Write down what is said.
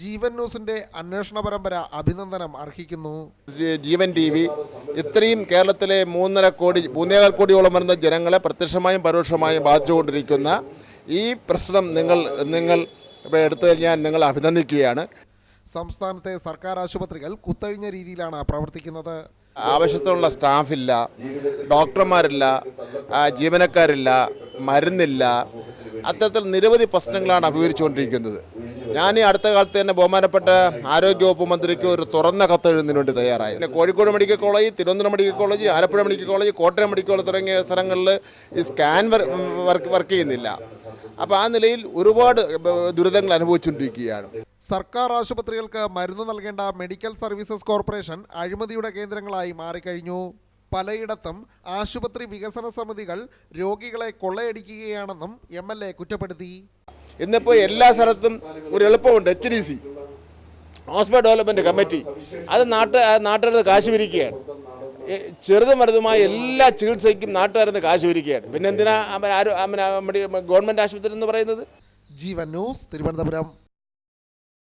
ജീവൻ ന്യൂസിന്റെ അന്വേഷണ പരമ്പര അഭിനന്ദനം അർഹിക്കുന്നു. ജീവൻ ടി വി ഇത്രയും കേരളത്തിലെ മൂന്നര കോടി മൂന്നേകാൽ കോടിയോളം വരുന്ന ജനങ്ങളെ പ്രത്യക്ഷമായും പരോക്ഷമായും ബാധിച്ചുകൊണ്ടിരിക്കുന്ന ഈ പ്രശ്നം നിങ്ങൾ നിങ്ങൾ എടുത്തു കഴിഞ്ഞാൽ നിങ്ങൾ അഭിനന്ദിക്കുകയാണ്. സംസ്ഥാനത്തെ സർക്കാർ ആശുപത്രികൾ കുത്തഴിഞ്ഞ രീതിയിലാണ് പ്രവർത്തിക്കുന്നത്. ആവശ്യത്തിനുള്ള സ്റ്റാഫില്ല ഡോക്ടർമാരില്ല ജീവനക്കാരില്ല മരുന്നില്ല അത്തരത്തിൽ നിരവധി പ്രശ്നങ്ങളാണ് അഭിമുഖീകരിച്ചുകൊണ്ടിരിക്കുന്നത്. ഞാൻ ഈ അടുത്ത കാലത്ത് തന്നെ ബഹുമാനപ്പെട്ട ആരോഗ്യവകുപ്പ് മന്ത്രിക്ക് ഒരു തുറന്ന കത്ത് എഴുതുന്നതിന് വേണ്ടി തയ്യാറായി. പിന്നെ Kozhikode medical college Thiruvananthapuram medical college Alappuzha medical college Kottayam medical college തുടങ്ങിയ സ്ഥലങ്ങളിൽ ഈ സ്കാൻ വർക്ക് വർക്ക് ചെയ്യുന്നില്ല. അപ്പോൾ ആ നിലയിൽ ഒരുപാട് ദുരിതങ്ങൾ അനുഭവിച്ചുകൊണ്ടിരിക്കുകയാണ്. സർക്കാർ ആശുപത്രികൾക്ക് മരുന്ന് നൽകേണ്ട മെഡിക്കൽ സർവീസസ് കോർപ്പറേഷൻ അഴിമതിയുടെ കേന്ദ്രങ്ങളായി മാറിക്കഴിഞ്ഞു. പലയിടത്തും ആശുപത്രി വികസന സമിതികൾ രോഗികളെ കൊള്ളയടിക്കുകയാണെന്നും എം എൽ എ കുറ്റപ്പെടുത്തി. ഇന്നിപ്പോൾ എല്ലാ സ്ഥലത്തും ഒരു എളുപ്പമുണ്ട് H D C hospital development committee അത് നാട്ട് നാട്ടുകാരുടെ കാശ് പിരിക്കുകയാണ് ചെറുതും വലുതുമായ എല്ലാ ചികിത്സയ്ക്കും നാട്ടുകാരുന്ന് കാശ് പിരിക്കുകയാണ് പിന്നെന്തിനാ അവൻ ഗവൺമെന്റ് ആശുപത്രി എന്ന് പറയുന്നത്? ജീവൻ ന്യൂസ് തിരുവനന്തപുരം.